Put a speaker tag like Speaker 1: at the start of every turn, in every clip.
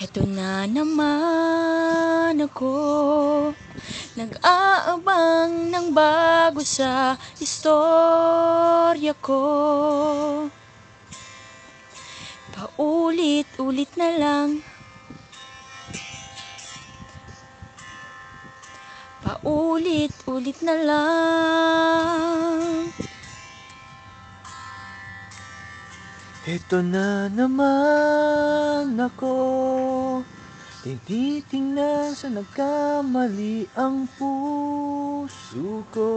Speaker 1: Heto na naman ako Nag-aabang ng bago sa istorya ko. Paulit-ulit na lang. Paulit-ulit na lang
Speaker 2: Ito na naman ako. Tinitingnan sa nagkamali ang puso ko.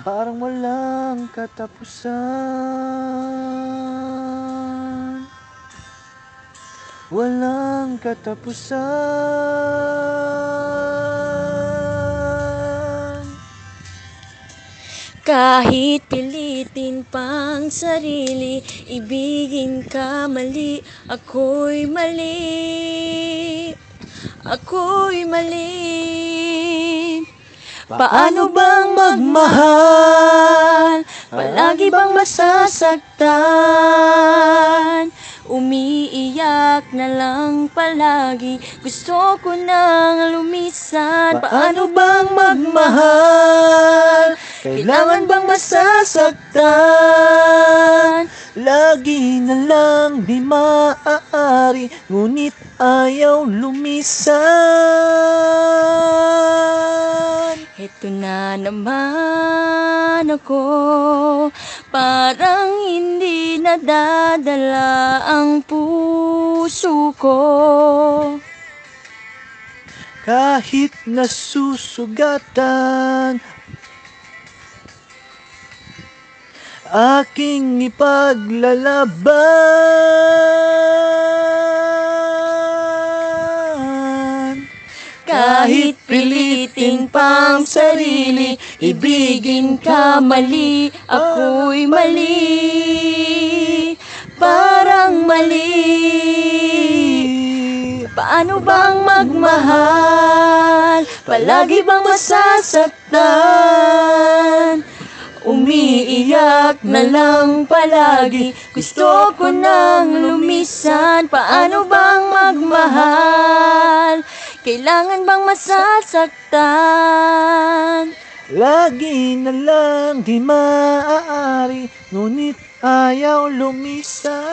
Speaker 2: Parang walang katapusan. Walang katapusan
Speaker 1: Kahit pilitin pang sarili, ibigin ka mali, ako'y mali, ako'y mali. Paano bang magmahal? Palagi bang masasaktan? Umiiyak na lang palagi Gusto ko nang lumisan Paano bang magmahal? Kailangan bang masasaktan?
Speaker 2: Lagi na lang di maaari Ngunit ayaw lumisan
Speaker 1: Heto na naman ako Parang hindi nadadala ang puso ko
Speaker 2: Kahit nasusugatan Aking ipaglalaban
Speaker 1: Kahit pilitin pang sarili Ibigin ka mali Ako'y mali Parang mali Paano bang magmahal? Palagi bang masasaktan? Umiiyak na lang palagi Gusto ko nang lumisan Paano bang magmahal? Kailangan bang masasaktan?
Speaker 2: Lagi na lang di maaari Ngunit ayaw lumisan